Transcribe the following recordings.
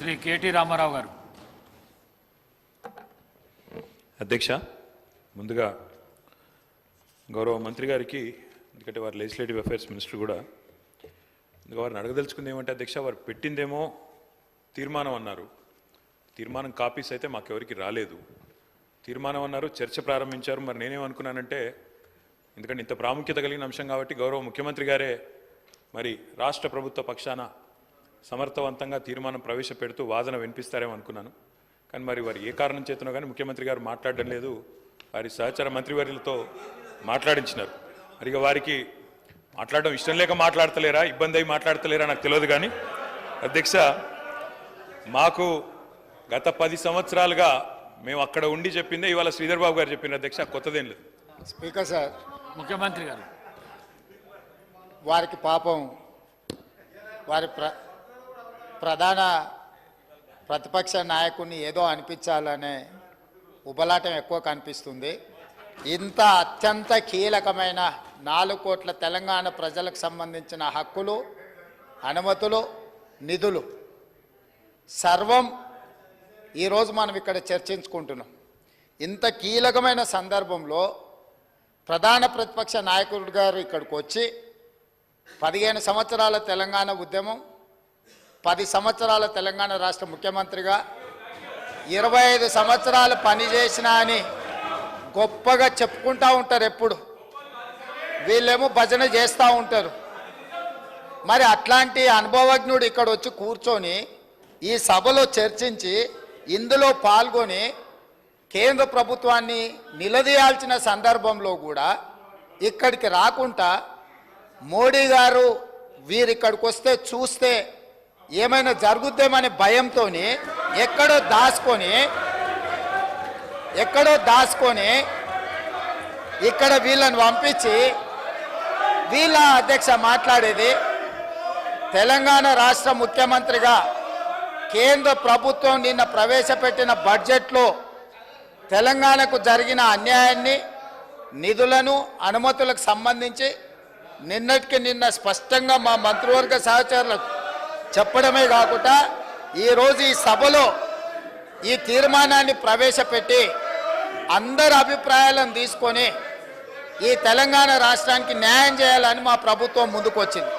Shri KT Ramarao గారు. అధ్యక్ష ముందుగా గౌరవ మంత్రి గారికి ఎందుకంటే వారు లెజిస్లేటివ్ అఫైర్స్ మినిస్టర్ కూడా అందుకే వారిని అడగదలుచుకుంది ఏమంటే అధ్యక్ష వారు పెట్టిందేమో తీర్మానం అన్నారు. తీర్మానం కాపీస్ అయితే మాకెవరికి రాలేదు. తీర్మానం అన్నారు చర్చ ప్రారంభించారు. మరి నేనేమనుకున్నానంటే ఎందుకంటే ఇంత ప్రాముఖ్యత కలిగిన అంశం కాబట్టి గౌరవ ముఖ్యమంత్రి గారే మరి రాష్ట్ర ప్రభుత్వ పక్షాన సమర్థవంతంగా తీర్మానం ప్రవేశపెడుతూ వాదన వినిపిస్తారేమో అనుకున్నాను. కానీ మరి వారు ఏ కారణం చేతనో కానీ ముఖ్యమంత్రి గారు మాట్లాడడం లేదు. వారి సహచర మంత్రివర్యులతో మాట్లాడించినారు. మరి వారికి మాట్లాడడం ఇష్టం లేక మాట్లాడతలేరా ఇబ్బంది అయి మాట్లాడతలేరా నాకు తెలియదు కానీ అధ్యక్ష మాకు గత పది సంవత్సరాలుగా మేము అక్కడ ఉండి చెప్పిందే ఇవాళ శ్రీధర్ బాబు గారు చెప్పిన అధ్యక్ష కొత్తదేం లేదు. Speaker sir. ముఖ్యమంత్రి గారు. వారికి పాపం వారి ప్ర ప్రధాన ప్రతిపక్ష నాయకుడిని ఏదో అనిపించాలనే ఉబలాటం ఎక్కువ కనిపిస్తుంది. ఇంత అత్యంత కీలకమైన నాలుగు కోట్ల తెలంగాణ ప్రజలకు సంబంధించిన హక్కులు అనుమతులు నిధులు. సర్వం ఈరోజు మనం ఇక్కడ చర్చించుకుంటున్నాం. ఇంత కీలకమైన సందర్భంలో ప్రధాన ప్రతిపక్ష నాయకుడు గారు ఇక్కడికి వచ్చి పదిహేను సంవత్సరాల తెలంగాణ ఉద్యమం పది సంవత్సరాల తెలంగాణ రాష్ట్ర ముఖ్యమంత్రిగా ఇరవై ఐదు సంవత్సరాలు పనిచేసిన అని గొప్పగా చెప్పుకుంటూ ఉంటారు ఎప్పుడు. వీళ్ళేమో భజన చేస్తూ ఉంటారు. మరి అట్లాంటి అనుభవజ్ఞుడు ఇక్కడ వచ్చి కూర్చొని ఈ సభలో చర్చించి ఇందులో పాల్గొని కేంద్ర ప్రభుత్వాన్ని నిలదీయాల్సిన సందర్భంలో కూడా ఇక్కడికి రాకుండా మోడీ గారు వీరిక్కడికి వస్తే చూస్తే ఏమైనా జరుగుద్దేమనే భయంతో ఎక్కడో దాచుకొని ఎక్కడో దాచుకొని ఇక్కడ వీళ్ళని పంపించి వీళ్ళ అధ్యక్ష మాట్లాడేది తెలంగాణ రాష్ట్ర ముఖ్యమంత్రిగా కేంద్ర ప్రభుత్వం నిన్న ప్రవేశపెట్టిన బడ్జెట్లో తెలంగాణకు జరిగిన అన్యాయాన్ని నిధులను అనుమతులకు సంబంధించి నిన్నటికి నిన్న స్పష్టంగా మా మంత్రివర్గ సహచరులకు చెప్పడమే కాకుండా ఈరోజు ఈ సభలో ఈ తీర్మానాన్ని ప్రవేశపెట్టి అందరి అభిప్రాయాలను తీసుకొని ఈ తెలంగాణ రాష్ట్రానికి న్యాయం చేయాలని మా ప్రభుత్వం ముందుకొచ్చింది.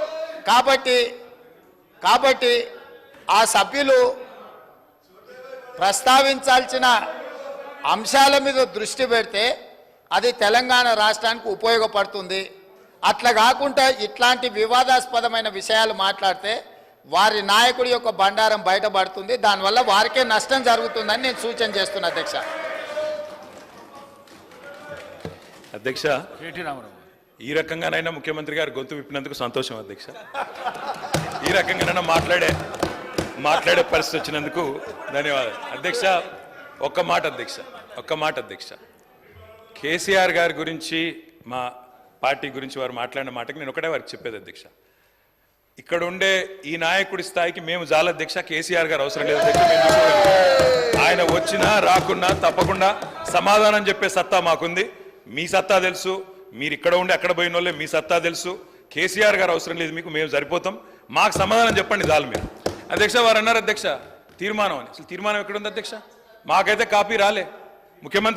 కాబట్టి కాబట్టి ఆ సభ్యులు ప్రస్తావించాల్సిన అంశాల మీద దృష్టి పెడితే అది తెలంగాణ రాష్ట్రానికి ఉపయోగపడుతుంది. అట్లా కాకుండా ఇట్లాంటి వివాదాస్పదమైన విషయాలు మాట్లాడితే వారి నాయకుడి యొక్క బండారం బయటపడుతుంది. దానివల్ల వారికే నష్టం జరుగుతుందని నేను సూచన చేస్తున్నా అధ్యక్ష. అధ్యక్ష కేటీ రామారావు గారు. ఈ రకంగానైనా ముఖ్యమంత్రి గారు గొంతు విప్పినందుకు సంతోషం అధ్యక్ష. ఈ రకంగానైనా మాట్లాడే మాట్లాడే పరిస్థితి వచ్చినందుకు ధన్యవాదాలు. అధ్యక్ష ఒక్క మాట అధ్యక్ష ఒక్క మాట అధ్యక్ష. కేసీఆర్ గారి గురించి మా పార్టీ గురించి వారు మాట్లాడిన మాటకి నేను ఒకటే వారికి చెప్పేది అధ్యక్ష. ఇక్కడ ఉండే ఈ నాయకుడి స్థాయికి మేము జాల అధ్యక్ష కేసీఆర్ గారు అవసరం లేదు. ఆయన వచ్చినా రాకున్నా తప్పకుండా సమాధానం చెప్పే సత్తా మాకుంది. మీ సత్తా తెలుసు. మీరు ఇక్కడ ఉండి అక్కడ పోయిన వాళ్ళే మీ సత్తా తెలుసు. కేసీఆర్ గారు అవసరం లేదు మీకు మేము సరిపోతాం. మాకు సమాధానం చెప్పండి చాలు మీరు. అధ్యక్ష వారు అన్నారు అధ్యక్ష. తీర్మానం అని. అసలు తీర్మానం ఎక్కడ ఉంది అధ్యక్ష? మాకైతే కాపీ రాలే. ముఖ్యమంత్రి